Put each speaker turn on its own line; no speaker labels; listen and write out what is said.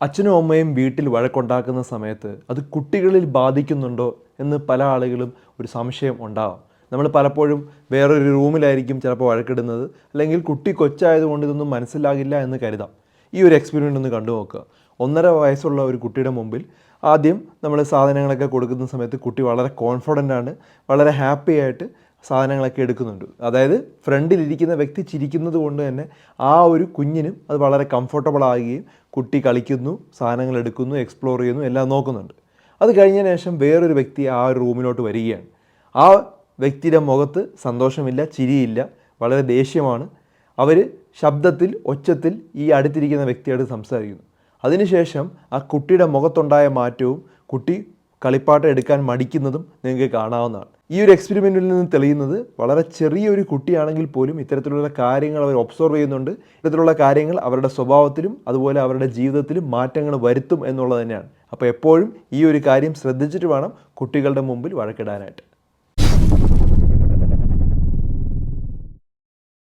അച്ഛനും അമ്മയും വീട്ടിൽ വഴക്കുണ്ടാക്കുന്ന സമയത്ത് അത് കുട്ടികളിൽ ബാധിക്കുന്നുണ്ടോ എന്ന് പല ആളുകളും ഒരു സംശയം ഉണ്ടാവാം. നമ്മൾ പലപ്പോഴും വേറൊരു റൂമിലായിരിക്കും ചിലപ്പോൾ വഴക്കിടുന്നത് അല്ലെങ്കിൽ കുട്ടി കൊച്ചായതുകൊണ്ട് ഇതൊന്നും മനസ്സിലാകില്ല എന്ന് കരുതാം. ഈ ഒരു എക്സ്പെരിമെന്റ് ഒന്ന് കണ്ടു നോക്കുക. ഒന്നര വയസ്സുള്ള ഒരു കുട്ടിയുടെ മുമ്പിൽ ആദ്യം നമ്മൾ സാധനങ്ങളൊക്കെ കൊടുക്കുന്ന സമയത്ത് കുട്ടി വളരെ കോൺഫിഡന്റ് ആണ് വളരെ ഹാപ്പി ആയിട്ട് സാധനങ്ങളൊക്കെ എടുക്കുന്നുണ്ട്. അതായത് ഫ്രണ്ടിലിരിക്കുന്ന വ്യക്തി ചിരിക്കുന്നത് കൊണ്ട് തന്നെ ആ ഒരു കുഞ്ഞിനും അത് വളരെ കംഫർട്ടബിൾ ആകുകയും കുട്ടി കളിക്കുന്നു സാധനങ്ങൾ എടുക്കുന്നു എക്സ്പ്ലോർ ചെയ്യുന്നു എല്ലാം നോക്കുന്നുണ്ട്. അത് കഴിഞ്ഞതിന് ശേഷം വേറൊരു വ്യക്തി ആ ഒരു റൂമിലോട്ട് വരികയാണ്. ആ വ്യക്തിയുടെ മുഖത്ത് സന്തോഷമില്ല ചിരിയില്ല വളരെ ദേഷ്യമാണ്. അവർ ശബ്ദത്തിൽ ഒച്ചത്തിൽ ഈ അടുത്തിരിക്കുന്ന വ്യക്തിയോട് സംസാരിക്കുന്നു. അതിനുശേഷം ആ കുട്ടിയുടെ മുഖത്തുണ്ടായ മാറ്റവും കുട്ടി കളിപ്പാട്ടം എടുക്കാൻ മടിക്കുന്നതും നിങ്ങൾക്ക് കാണാവുന്നതാണ്. ഈ ഒരു എക്സ്പെരിമെന്റിൽ നിന്ന് തെളിയുന്നത് വളരെ ചെറിയൊരു കുട്ടിയാണെങ്കിൽ പോലും ഇത്തരത്തിലുള്ള കാര്യങ്ങൾ അവർ ഒബ്സർവ് ചെയ്യുന്നുണ്ട്. ഇത്തരത്തിലുള്ള കാര്യങ്ങൾ അവരുടെ സ്വഭാവത്തിലും അതുപോലെ അവരുടെ ജീവിതത്തിലും മാറ്റങ്ങൾ വരുത്തും എന്നുള്ളത് തന്നെയാണ്. അപ്പോൾ എപ്പോഴും ഈ ഒരു കാര്യം ശ്രദ്ധിച്ചിട്ട് വേണം കുട്ടികളുടെ മുമ്പിൽ വഴക്കിടാനായിട്ട്.